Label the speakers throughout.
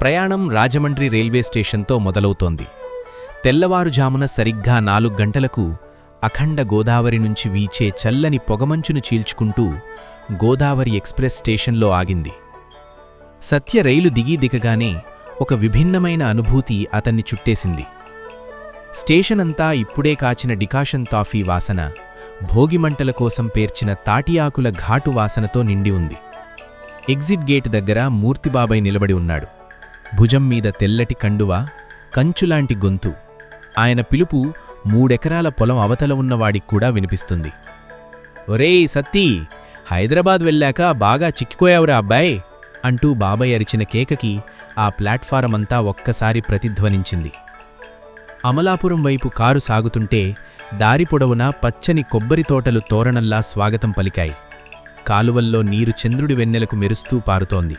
Speaker 1: ప్రయాణం రాజమండ్రి రైల్వే స్టేషన్తో మొదలవుతోంది. తెల్లవారుజామున సరిగ్గా నాలుగు గంటలకు అఖండ గోదావరి నుంచి వీచే చల్లని పొగమంచును చీల్చుకుంటూ గోదావరి ఎక్స్ప్రెస్ స్టేషన్లో ఆగింది. సత్య రైలు దిగి దిగగానే ఒక విభిన్నమైన అనుభూతి అతన్ని చుట్టేసింది. స్టేషన్ అంతా ఇప్పుడే కాచిన డికాషన్ తాఫీ వాసన భోగిమంటల కోసం పేర్చిన తాటియాకుల ఘాటు వాసనతో నిండి ఉంది. ఎగ్జిట్ గేట్ దగ్గర మూర్తిబాబాయ్ నిలబడి ఉన్నాడు. భుజం మీద తెల్లటి కండువ కంచులాంటి గొంతు. ఆయన పిలుపు మూడెకరాల పొలం అవతల ఉన్నవాడికి కూడా వినిపిస్తుంది. ఒరేయ్ సత్తీ హైదరాబాద్ వెళ్ళాక బాగా చిక్కిపోయావురా అబ్బాయ్ అంటూ బాబాయ్ అరిచిన కేకకి ఆ ప్లాట్ఫారం అంతా ఒక్కసారి ప్రతిధ్వనించింది. అమలాపురం వైపు కారు సాగుతుంటే దారి పొడవునా పచ్చని కొబ్బరి తోటలు తోరణంలా స్వాగతం పలికాయి. కాలువల్లో నీరు చంద్రుడి వెన్నెలకు మెరుస్తూ పారుతోంది.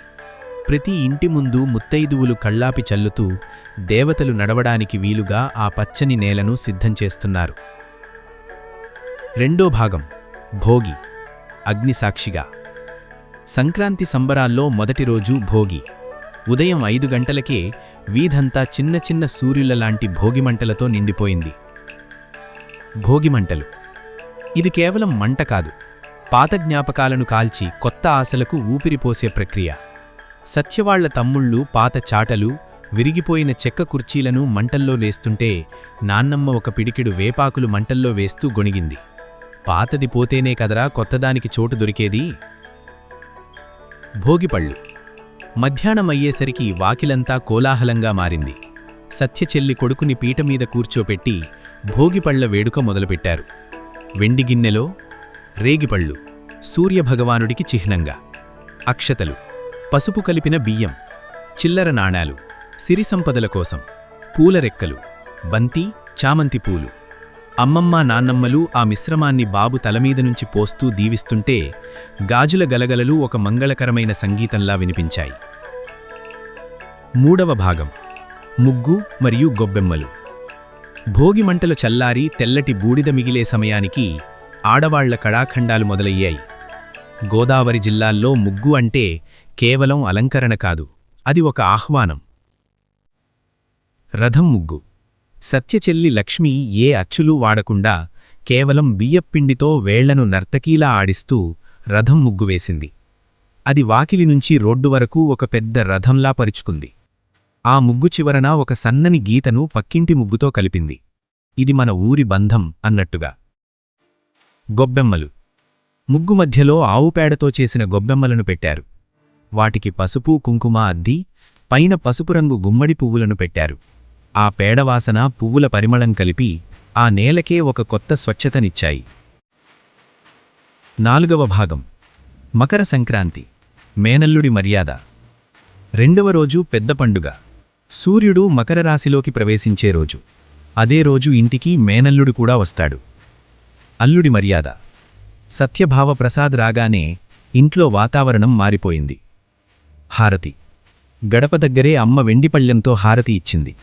Speaker 1: ప్రతి ఇంటి ముందు ముత్తైదువులు కళ్ళాపి చల్లుతూ దేవతలు నడవడానికి వీలుగా ఆ పచ్చని నేలను సిద్ధం చేస్తున్నారు. రెండో భాగం భోగి అగ్నిసాక్షిగా. సంక్రాంతి సంబరాల్లో మొదటి రోజు భోగి. ఉదయం ఐదు గంటలకే వీధంతా చిన్న చిన్న సూర్యులలాంటి భోగిమంటలతో నిండిపోయింది. భోగిమంటలు ఇది కేవలం మంట కాదు పాత జ్ఞాపకాలను కాల్చి కొత్త ఆశలకు ఊపిరిపోసే ప్రక్రియ. సత్యవాళ్ళ తమ్ముళ్ళు పాత చాటలు విరిగిపోయిన చెక్క కుర్చీలను మంటల్లో వేస్తుంటే నాన్నమ్మ ఒక పిడికిడు వేపాకులు మంటల్లో వేస్తూ గొణిగింది. పాతది పోతేనే కదరా కొత్తదానికి చోటు దొరికేది? భోగిపళ్ళు. మధ్యాహ్నమయ్యేసరికి వాకిలంతా కోలాహలంగా మారింది. సత్యచెల్లి కొడుకుని పీటమీద కూర్చోపెట్టి భోగిపళ్ళ వేడుక మొదలుపెట్టారు. వెండిగిన్నెలో రేగిపళ్ళు సూర్యభగవానుడికి చిహ్నంగా. అక్షతలు. పసుపు కలిపిన బియ్యం చిల్లర నాణాలు సిరి సంపదల కోసం పూలరెక్కలు బంతి చామంతి పూలు. అమ్మమ్మ నాన్నమ్మలు ఆ మిశ్రమాన్ని బాబు తలమీద నుంచి పోస్తూ దీవిస్తుంటే గాజుల గలగలలు ఒక మంగళకరమైన సంగీతంలా వినిపించాయి. మూడవ భాగం ముగ్గు మరియు గొబ్బెమ్మలు. భోగిమంటలు చల్లారి తెల్లటి బూడిద మిగిలే సమయానికి ఆడవాళ్ళ కళాఖండాలు మొదలయ్యాయి. గోదావరి జిల్లాల్లో ముగ్గు అంటే కేవలం అలంకరణ కాదు అది ఒక ఆహ్వానం. రథం ముగ్గు. సత్యచెల్లి లక్ష్మి ఏ అచ్చులు వాడకుండా కేవలం బియ్యప్పిండితో వేళ్ళను నర్తకీలా ఆడిస్తూ రథం ముగ్గు వేసింది. అది వాకిలి నుంచి రోడ్డు వరకు ఒక పెద్ద రథంలా పరుచుకుంది. ఆ ముగ్గు చివరన ఒక సన్నని గీతను పక్కింటి ముగ్గుతో కలిపింది. ఇది మన ఊరి బంధం అన్నట్టుగా. గొబ్బెమ్మలు. ముగ్గు మధ్యలో ఆవుపేడతో చేసిన గొబ్బెమ్మలను పెట్టారు. వాటికి పసుపు కుంకుమ అద్ది పైన పసుపు రంగు గుమ్మడి పువ్వులను పెట్టారు. ఆ పేడవాసన పువ్వుల పరిమళం కలిపి ఆ నేలకే ఒక కొత్త స్వచ్ఛతనిచ్చాయి. నాలుగవ భాగం. మకర సంక్రాంతి. మేనల్లుడి మర్యాద. రెండవ రోజు పెద్ద పండుగ. సూర్యుడు మకర రాశిలోకి ప్రవేశించే రోజు. అదే రోజు ఇంటికి మేనల్లుడు కూడా వస్తాడు. అల్లుడి మర్యాద. సత్యభావ ప్రసాద్ రాగానే ఇంట్లో వాతావరణం మారిపోయింది. హారతి. గడప దగ్గరే అమ్మ వెండిపళ్ళెంతో హారతి ఇచ్చింది.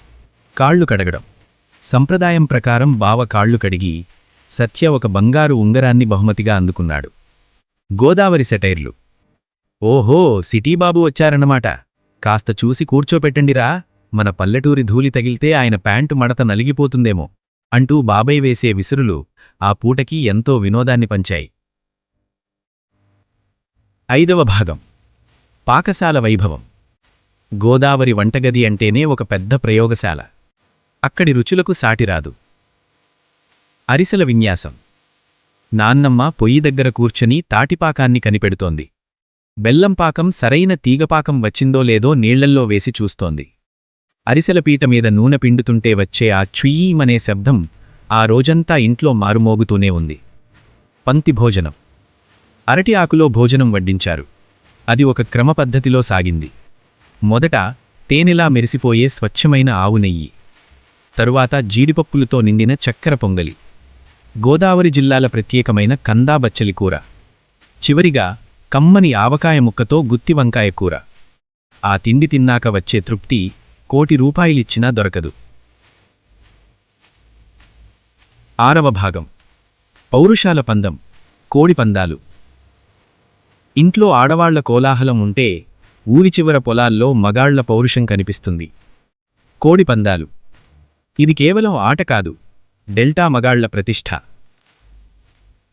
Speaker 1: కాళ్ళు కడగడం. సంప్రదాయం ప్రకారం బావ కాళ్ళు కడిగి సత్య ఒక బంగారు ఉంగరాన్ని బహుమతిగా అందుకున్నాడు. గోదావరి సెటైర్లు. ఓహో సిటీబాబు వచ్చారన్నమాట. కాస్త చూసి కూర్చోపెట్టండిరా. మన పల్లెటూరి ధూళి తగిలితే ఆయన ప్యాంటు మడత నలిగిపోతుందేమో అంటూ బాబాయ్ వేసే విసురులు ఆ పూటకి ఎంతో వినోదాన్ని పంచాయి. ఐదవ భాగం. పాకశాల వైభవం. గోదావరి వంటగది అంటేనే ఒక పెద్ద ప్రయోగశాల. అక్కడి రుచులకు సాటిరాదు అరిసెల విన్యాసం. నాన్నమ్మ పొయ్యి దగ్గర కూర్చొని తాటిపాకాన్ని కనిపెడుతోంది. బెల్లంపాకం సరైన తీగపాకం వచ్చిందో లేదో నీళ్ళల్లో వేసి చూస్తోంది. అరిసెల మీద నూనె పిండుతుంటే వచ్చే ఆ చుయీమనే శబ్దం ఆ రోజంతా ఇంట్లో మారుమోగుతూనే ఉంది. పంక్తి భోజనం. అరటి ఆకులో భోజనం వడ్డించారు. అది ఒక క్రమపద్ధతిలో సాగింది. మొదట తేనెలా మెరిసిపోయే స్వచ్ఛమైన ఆవు నెయ్యి తరువాత జీడిపప్పులతో నిండిన చక్కెర పొంగలి గోదావరి జిల్లాల ప్రత్యేకమైన కందా బచ్చలి కూర చివరిగా కమ్మని ఆవకాయ ముక్కతో గుత్తి వంకాయ కూర. ఆ తిండి తిన్నాక వచ్చే తృప్తి కోటి రూపాయలిచ్చినా దొరకదు. ఆరవ భాగం. పౌరుషాల పందం కోడి పందాలు. ఇంట్లో ఆడవాళ్ళ కోలాహలం ఉంటే ఊరి చివర పొలాల్లో మగాళ్ళ పౌరుషం కనిపిస్తుంది. కోడి పందాలు. ఇది కేవలం ఆట కాదు డెల్టా మగాళ్ళ ప్రతిష్ఠ.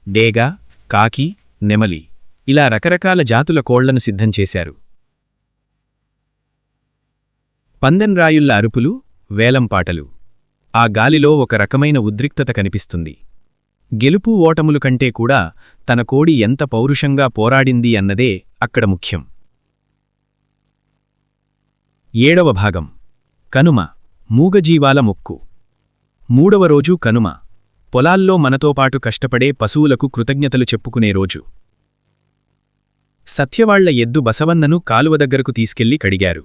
Speaker 1: డేగా కాకి నెమలి ఇలా రకరకాల జాతుల కోళ్ళను సిద్ధం చేశారు. పందెన్రాయుళ్ళ అరుపులు వేలంపాటలు ఆ గాలిలో ఒక రకమైన ఉద్రిక్తత కనిపిస్తుంది. గెలుపు ఓటములు కంటే కూడా తన కోడి ఎంత పౌరుషంగా పోరాడింది అన్నదే అక్కడ ముఖ్యం. ఏడవ భాగం. కనుమ మూగజీవాల మొక్కు. మూడవ రోజు కనుమ. పొలాల్లో మనతోపాటు కష్టపడే పశువులకు కృతజ్ఞతలు చెప్పుకునే రోజు. సత్యవాళ్ళ ఎద్దు బసవన్నను కాలువ దగ్గరకు తీసుకెళ్ళి కడిగారు.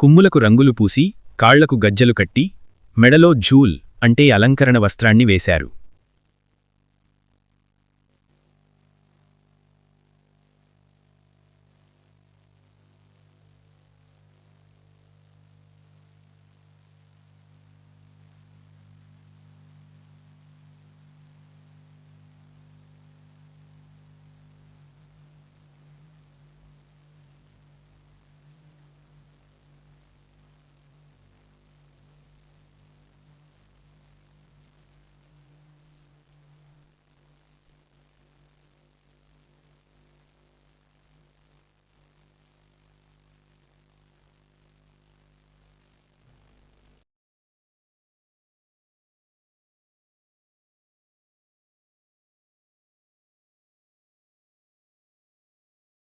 Speaker 1: కుమ్ములకు రంగులు పూసి కాళ్ళకు గజ్జలు కట్టి మెడలో జూల్ అంటే అలంకరణ వస్త్రాన్ని వేశారు.